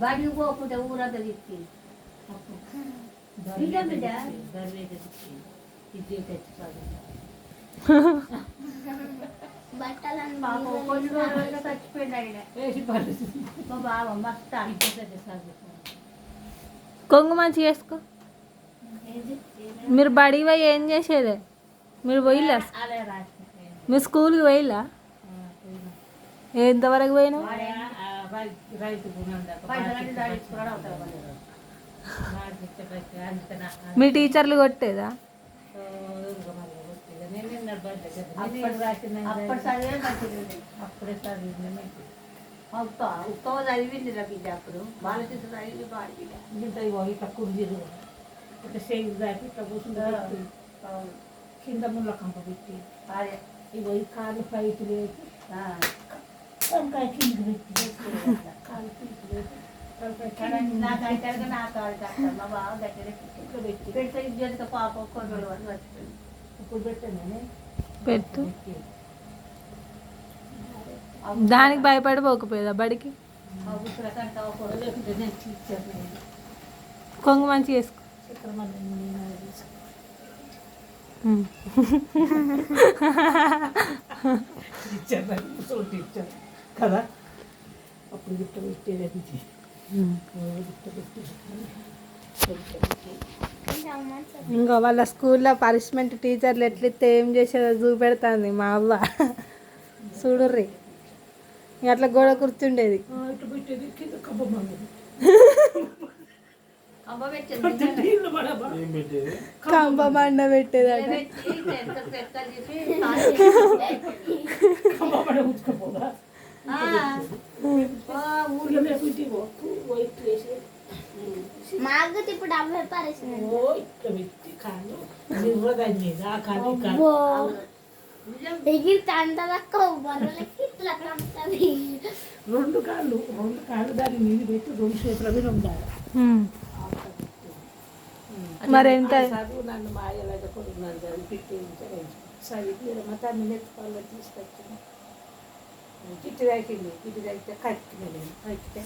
బడికి పోకుంటే ఊరంతా తిప్పి బిడ్డ బిడ్డ బట్టలను కొన్ని చచ్చిపోయింది ఆయన మా బావ మస్తు కొంగు మంచి చేసుకో మీరు బడికి పోయి ఏం చేసేదే? మీరు పోయిలా? మీరు స్కూల్కి పోయిలా? ఎంతవరకు పోయినా మీ టీచర్లు కొట్టేదా? అప్పుడు రాసిన అప్పటి చదివే మంచిది ఉంది. అప్పుడే చదివింది ఉత్త ఉత్తమ చదివింది రా బిడ్డ అప్పుడు. బాలకృష్ణ చదివి బాడి బిడ్డ ఇంత ఇగో ఇట్లా కుర్జీలు ఇట్లా చేయి దాటి ఇట్లా కూర్చుంటే అవును. కింద ముళ్ళ కంప పెట్టి అదే. ఇగో ఈ కాలు పైకి ఆ. వంకాయ కిందికి పెట్టి. నాకు మా పెట్టి పాప వచ్చిపోయింది పెట్టు దానికి భయపడిపోకపోయేదా బడికి. కొంగు మంచి చేసుకో చిత్రమని టీచర్. కదా? అప్పుడు గిట్ట పెట్టేది ఇంకా వాళ్ళ స్కూల్లో పనిష్మెంట్ టీచర్లు ఎట్లయితే ఏం చేసేదో చూపెడుతుంది మా అవ్వ. చూడుర్రి. అట్లా గోడ కూర్చుండేది. కబ్బమంది అమ్మ పెట్టింది మాకు ఇప్పుడు అవ్వే పరిస్థితి ఓ పెట్టి కాళ్ళు మీద ఆ బర్రెలకి ఇట్లా కంటది రెండు కాళ్ళు రెండు కాళ్ళు దాని మీద పెట్టి రెండు చేతుల మీద ఉండాలి మరి ఎంత నన్ను మాయలాగా కొడుకున్నాను చదివి పిట్టి చదివి మతాన్ని నెత్తుకోవాలి తీసుకొచ్చాను. ఇటు తాకింది ఇటు తాకితే కట్టిన నేను. కట్టితే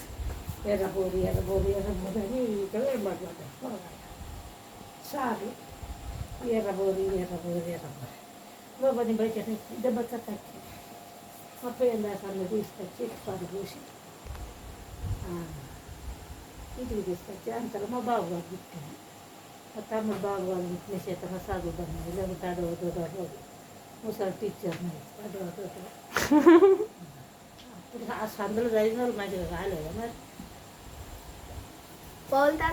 ఎర్రబోరి ఎర్రబోరి ఎర్రబోరి అని ఇక్కడ ఏర్పడ్డాడు సారు ఎర్రబోరి ఎర్రబోరి ఎర్రబోరి. లోపలి బయట దెబ్బ కట్టి ముప్పై ఎందాకాళ్ళు తీసుకొచ్చి పాలు పూసి ఇంటికి తీసుకొచ్చి అంతలో మా బాబు గారు పుట్టింది. మా తమ్ముడు బాబు గారు పుట్టిన చేత మా సాగు బండి అడవదు అడవదు ముసలి టీచర్ అడవ ఆ సందులో చదివిన వాళ్ళు మంచిగా రాలేదా మరి?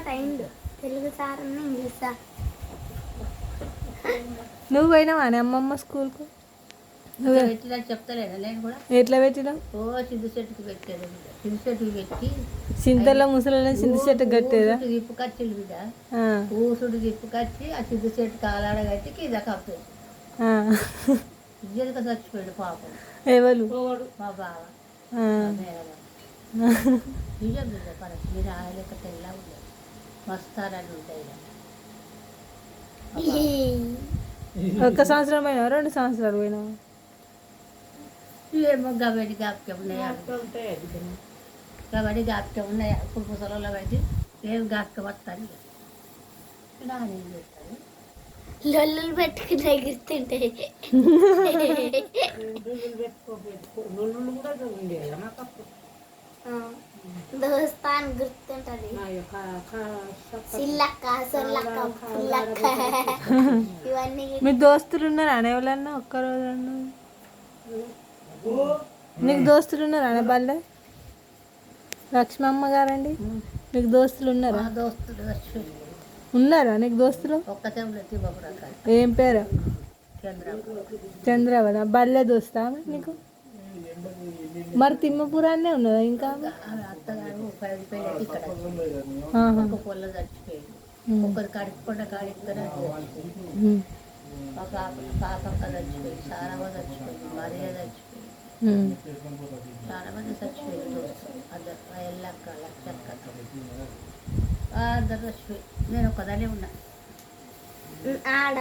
అయిండు. తెలుగు సార్ అన్న ఇంగ్లీష్ సార్. నువ్వు పోయినావా అని అమ్మమ్మ స్కూల్కు? నువ్వే? పెట్టినా చెప్తలేదా? నేను కూడా. ఎట్లా పెట్టినావు? ఓ చింత చెట్టుకి పెట్టాడు చింత చెట్టుకి పెట్టి చింతల్లో ముసలి చింత చెట్టు కట్టేదా? కచ్చిలు బిడ్డ. ఆ, ఊసుడు దిప్పు కచ్చి ఆ చింత చెట్టు కాలాడ కట్టి కింద కప్పేది ఆ. ఇద్దరికి చచ్చిపోయాడు పాపం. ఎవరు? పోవాడు మా బావ. ఆ. నిజం బిడ్డ పడదు మీరు ఆయనక తెల్లా ఉండదు ఉంటాయి ఒక్క సంవత్సరం పోయినావా రెండు సంవత్సరాలు పోయినావా ఏమో గబడి గాపిక ఉన్నాయా. గబడి గాపిక ఉన్నాయా ఇప్పుడు ముసలలో పెట్టి ఏం గాపిక పడతాను నానేం చేస్తాను లొల్లులు పెట్టుకుని ఎగురుతుంటే లొల్లులు పెట్టుకోబెట్టుకో లొల్లులు కూడా ఉండేది నాకు అప్పుడు దోస్తా అని గుర్తుంటది సిల్లక్క సొల్లక్క పుల్లక్క. ఇవన్నీ మీ దోస్తులు ఉన్నారా అని ఎవరన్నా ఒక్క రోజు అన్నా నీకు దోస్తులు ఉన్నారా అనే బల్లె? లక్ష్మమ్మ గారండి? మీకు దోస్తులు ఉన్నారా దోస్తులు ఉన్నారా నీకు దోస్తులు? ఏం పేరు? చంద్రవద బల్లె దోస్తా నీకు? మరి తిమ్మపురాన్నే ఉన్నదా ఇంకా. ఒక. ఒకరు కడుపుకొండ ఉమ్. ఒక పాపక్క చచ్చిపోయింది. చాలా మంది చచ్చిపోయింది. అందరు ఎల్లక్క లక్షక్క అందరు చచ్చిపోయి నేను ఒకదానే ఉన్నా ఆడ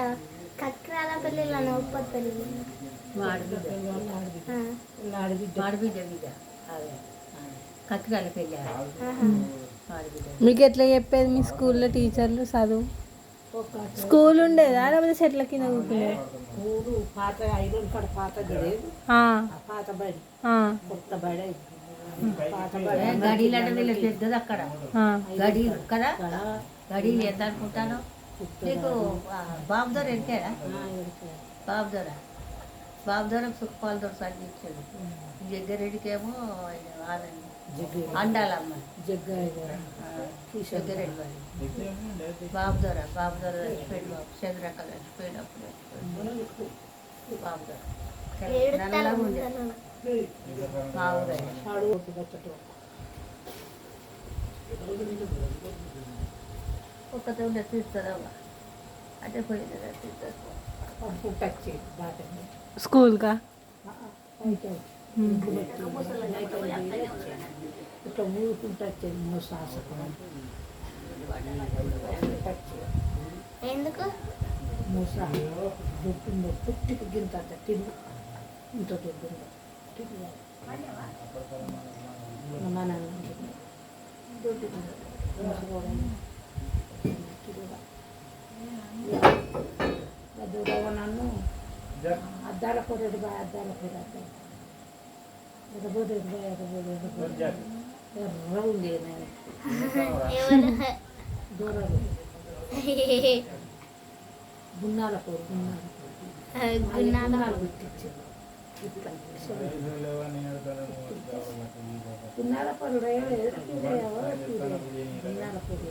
కక్రాల పెళ్ళిలో నవ్వుపోతు పెళ్ళి మీకు ఎట్లా చెప్పేది మీ స్కూల్లో టీచర్లు చదువు? స్కూల్ ఉండేదా? లేకపోతే చెట్ల కింద పాత ఐరన్ కాడ పాత బడి. కొత్త బడి. పాత బడి. గడీలు పెద్దది అక్కడ. గడి కదా గడీలు ఎంత అనుకుంటాను నీకు బాబు దొర ఇక్కడ. బాబు దొర బాబు దొర సుఖపాల దొర జగ్గారెడ్డికేమో ఆయన వాళ్ళని జగ్గు అండాలమ్మ జగ్గారెడ్డి వారి బాబు దొర బాబు దొర చచ్చిపోయాడు బాబు చంద్రకళ చచ్చిపోయినప్పుడు చచ్చిపోయాడు. బాబు దొర నల్లగా ముందర. మా ఊరే. ఒక్కతే ఉండే తీస్తుందమ్మా అంటే పోయింది తీస్తారు. స్కూల్కా? ఇట్లా ఊరుకుంటూ వచ్చేది చేయి. ఎందుకు? మూసా దొడ్డుందో పుట్టికి గింత తిండి ఇంత దొడ్డుందో తిండి మా నాన్న దొడ్డు ದುಡವ ನಾನು ಅದ್ದಾಳ ಕೊಡೋದು ಬಾ ಅದ್ದಾಳ ಕೊಡೋದು ಇರ್ಬೋದು ಇರ್ಬೋದು ಇರ್ಬೋದು ಇರ್ಬೋದು ರೌಂಡ್ ಏನಾಗ ದೂರ ಗುನ್ನಾಲ ಕೊಡು ಗುನ್ನಾಲ ಗುನ್ನಾಲ ಬಿಟ್ಟಿತ್ತು ಗುನ್ನಾಲ ಕೊಡು ಗುನ್ನಾಲ ಕೊಡು